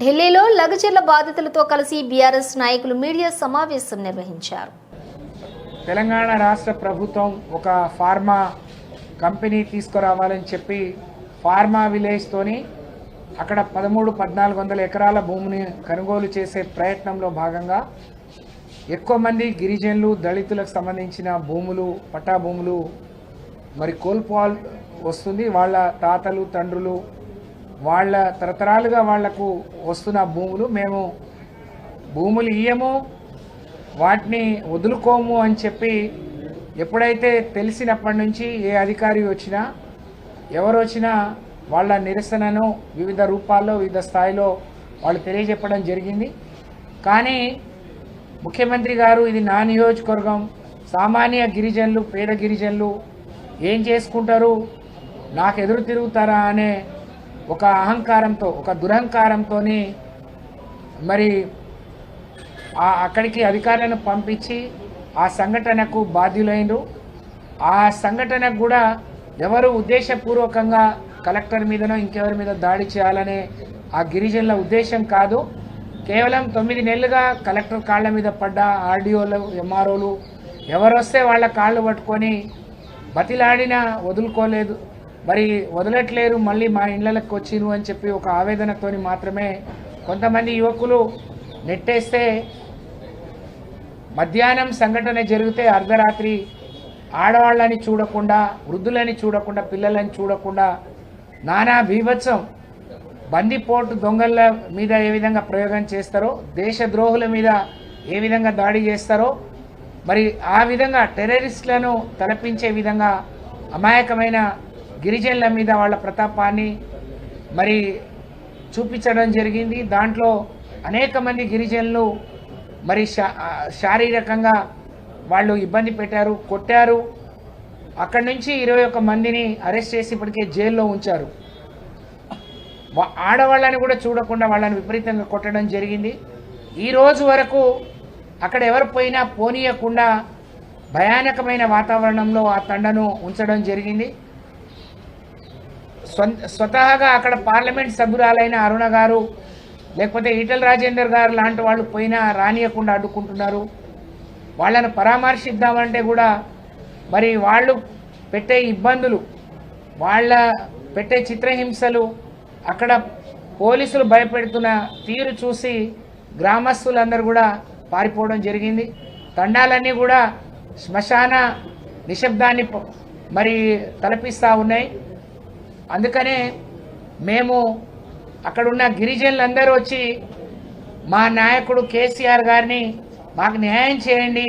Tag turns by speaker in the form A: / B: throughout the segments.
A: ఢిల్లీలో లగచర్ల బాధితులతో కలిసి బీఆర్ఎస్ నాయకులు మీడియా సమావేశం నిర్వహించారు.
B: తెలంగాణ రాష్ట్ర ప్రభుత్వం ఒక ఫార్మా కంపెనీ తీసుకురావాలని చెప్పి ఫార్మా విలేజ్తోని అక్కడ పదమూడు పద్నాలుగు వందల ఎకరాల భూమిని కొనుగోలు చేసే ప్రయత్నంలో భాగంగా ఎక్కువ మంది గిరిజనులు దళితులకు సంబంధించిన భూములు పట్టా భూములు మరి కోల్పోవాల్ వస్తుంది. వాళ్ళ తాతలు తండ్రులు వాళ్ళ తరతరాలుగా వాళ్ళకు వస్తున్న భూములు మేము భూములు ఇయ్యము వాటిని వదులుకోము అని చెప్పి ఎప్పుడైతే తెలిసినప్పటి నుంచి ఏ అధికారి వచ్చినా ఎవరు వచ్చినా వాళ్ళ నిరసనను వివిధ రూపాల్లో వివిధ స్థాయిలో వాళ్ళు తెలియజెప్పడం జరిగింది. కానీ ముఖ్యమంత్రి గారు ఇది నా నియోజకవర్గం సామాన్య గిరిజనులు పేద గిరిజనులు ఏం చేసుకుంటారు నాకు ఎదురు తిరుగుతారా అనే ఒక అహంకారంతో ఒక దురహంకారంతో మరి ఆ అక్కడికి అధికారులను పంపించి ఆ సంఘటనకు బాధ్యులైనరు ఆ సంఘటనకు కూడా ఎవరు ఉద్దేశపూర్వకంగా కలెక్టర్ మీదనో ఇంకెవరి మీద దాడి చేయాలనే ఆ గిరిజనుల ఉద్దేశం కాదు. కేవలం తొమ్మిది నెలలుగా కలెక్టర్ కాళ్ళ మీద పడ్డ ఆర్డీఓలు ఎంఆర్ఓలు ఎవరు వస్తే వాళ్ళ కాళ్ళు పట్టుకొని బతిలాడినా వదులుకోలేదు. మరి వదలట్లేరు మళ్ళీ మా ఇళ్ళకి వచ్చిరు అని చెప్పి ఒక ఆవేదనతోని మాత్రమే కొంతమంది యువకులు నెట్టేస్తే మధ్యాహ్నం సంఘటన జరిగితే అర్ధరాత్రి ఆడవాళ్ళని చూడకుండా వృద్ధులని చూడకుండా పిల్లలని చూడకుండా నానా బీభత్సం బందిపోటు దొంగల మీద ఏ విధంగా ప్రయోగం చేస్తారో దేశద్రోహుల మీద ఏ విధంగా దాడి చేస్తారో మరి ఆ విధంగా టెర్రరిస్టులను తలపించే విధంగా అమాయకమైన గిరిజనుల మీద వాళ్ళ ప్రతాపాన్ని మరి చూపించడం జరిగింది. దాంట్లో అనేక మంది గిరిజనులు మరి శా శారీరకంగా వాళ్ళు ఇబ్బంది పెట్టారు కొట్టారు. అక్కడి నుంచి ఇరవై ఒక్క మందిని అరెస్ట్ చేసి ఇప్పటికే జైల్లో ఉంచారు. వా- ఆడవాళ్ళని కూడా చూడకుండా వాళ్ళని విపరీతంగా కొట్టడం జరిగింది. ఈ రోజు వరకు అక్కడ ఎవరు పోయినా పోనీయకుండా భయానకమైన వాతావరణంలో ఆ తండను ఉంచడం జరిగింది. స్వతహాగా అక్కడ పార్లమెంట్ సభ్యురాలైన అరుణ గారు లేకపోతే ఈటల రాజేందర్ గారు లాంటి వాళ్ళు పోయినా రానియకుండా అడ్డుకుంటున్నారు. వాళ్ళను పరామర్శిద్దామంటే కూడా మరి వాళ్ళు పెట్టే ఇబ్బందులు వాళ్ళ పెట్టే చిత్రహింసలు అక్కడ పోలీసులు భయపెడుతున్న తీరు చూసి గ్రామస్తులందరూ కూడా పారిపోవడం జరిగింది. తండాలన్నీ కూడా శ్మశాన నిశ్శబ్దాన్ని మరి తలపిస్తూ ఉన్నాయి. అందుకనే మేము అక్కడున్న గిరిజనులందరూ వచ్చి మా నాయకుడు కేసీఆర్ గారిని మాకు న్యాయం చేయండి.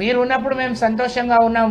B: మీరు ఉన్నప్పుడు మేము సంతోషంగా ఉన్నాం.